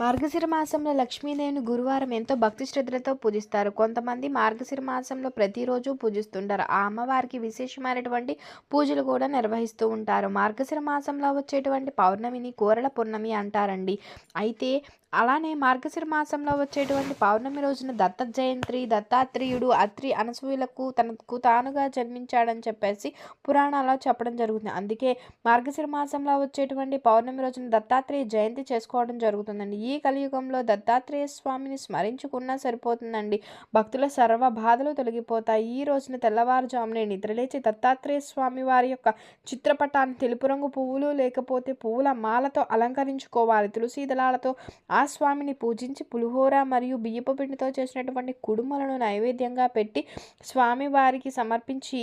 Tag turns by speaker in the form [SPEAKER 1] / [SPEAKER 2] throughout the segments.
[SPEAKER 1] మార్గశిర మాసంలో లక్ష్మీదేవిని గురువారం ఎంతో భక్తి శ్రద్ధలతో పూజిస్తారు. కొంతమంది మార్గశిర మాసంలో ప్రతిరోజు పూజిస్తుంటారు. ఆ అమ్మవారికి విశేషమైనటువంటి పూజలు కూడా నిర్వహిస్తూ ఉంటారు. మార్గశిర మాసంలో వచ్చేటువంటి పౌర్ణమిని కూరల పూర్ణమి అంటారండి. అయితే అలానే మార్గశిర మాసంలో వచ్చేటువంటి పౌర్ణమి రోజున దత్త జయంత్రి దత్తాత్రేయుడు అత్రి అనసూయులకు తనకు తానుగా జన్మించాడని చెప్పేసి పురాణాల్లో చెప్పడం జరుగుతుంది. అందుకే మార్గశిర మాసంలో వచ్చేటువంటి పౌర్ణమి రోజున దత్తాత్రేయ జయంతి చేసుకోవడం జరుగుతుందండి. ఈ కలియుగంలో దత్తాత్రేయ స్వామిని స్మరించుకున్నా సరిపోతుందండి. భక్తుల సర్వ బాధలు తొలగిపోతాయి. ఈ రోజున తెల్లవారుజామునే నిద్రలేచి దత్తాత్రేయ స్వామి వారి యొక్క చిత్రపటాన్ని తెలుపు రంగు పువ్వులు లేకపోతే పువ్వుల మాలతో అలంకరించుకోవాలి. తులసి దళాలతో ఆ ఆ స్వామిని పూజించి పులిహోర మరియు బియ్యపు పిండితో చేసినటువంటి కుడుమలను నైవేద్యంగా పెట్టి స్వామి వారికి సమర్పించి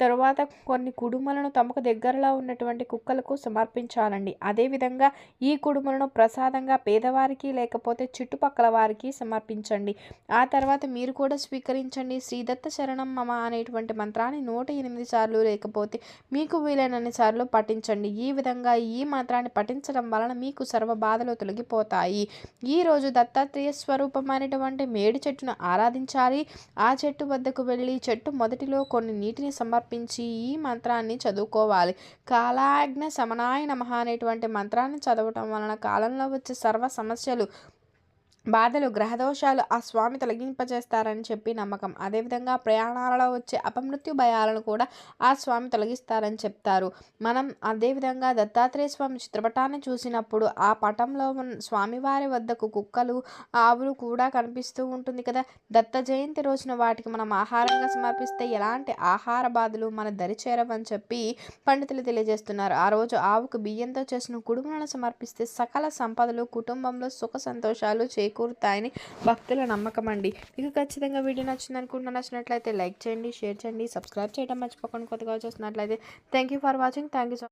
[SPEAKER 1] తరువాత కొన్ని కుడుమలను తమకు దగ్గరలో ఉన్నటువంటి కుక్కలకు సమర్పించాలండి. అదేవిధంగా ఈ కుడుమలను ప్రసాదంగా పేదవారికి లేకపోతే చుట్టుపక్కల వారికి సమర్పించండి. ఆ తర్వాత మీరు కూడా స్వీకరించండి. శ్రీదత్త శరణం మమ అనేటువంటి మంత్రాన్ని నూట ఎనిమిది సార్లు లేకపోతే మీకు వీలైనన్ని సార్లు పఠించండి. ఈ విధంగా ఈ మంత్రాన్ని పఠించడం వలన మీకు సర్వ బాధలు తొలగిపోతాయి. ఈరోజు దత్తాత్రేయ స్వరూపమైనటువంటి మేడి చెట్టును ఆరాధించాలి. ఆ చెట్టు వద్దకు వెళ్ళి చెట్టు మొదటిలో కొన్ని నీటిని సమర్పించి ఈ మంత్రాన్ని చదువుకోవాలి. కాలాగ్న సమనాయ నమః అనేటువంటి మంత్రాన్ని చదవటం వలన కాలంలో వచ్చే సర్వ సమస్యలు బాధలు గ్రహదోషాలు ఆ స్వామి తొలగింపజేస్తారని చెప్పి నమ్మకం. అదేవిధంగా ప్రయాణాలలో వచ్చే అపమృత్యు భయాలను కూడా ఆ స్వామి తొలగిస్తారని చెప్తారు. మనం అదేవిధంగా దత్తాత్రేయ స్వామి చిత్రపటాన్ని చూసినప్పుడు ఆ పటంలో ఉన్న స్వామివారి వద్దకు కుక్కలు ఆవులు కూడా కనిపిస్తూ ఉంటుంది కదా! దత్త జయంతి రోజున వాటికి మనం ఆహారంగా సమర్పిస్తే ఎలాంటి ఆహార బాధలు మన దరి చేరవని చెప్పి పండితులు తెలియజేస్తున్నారు. ఆ రోజు ఆవుకు బియ్యంతో చేసిన కుడుములను సమర్పిస్తే సకల సంపదలు కుటుంబంలో సుఖ సంతోషాలు చేకూరుతాయని భక్తుల నమ్మకం అండి మీకు ఖచ్చితంగా వీడియో నచ్చింది అనుకుంటున్నా నచ్చినట్లయితే లైక్ చేయండి షేర్ చేయండి సబ్స్క్రైబ్ చేయడం మర్చిపోకుండా. కొత్తగా చూస్తున్నట్లయితే thank you for watching. Thank you so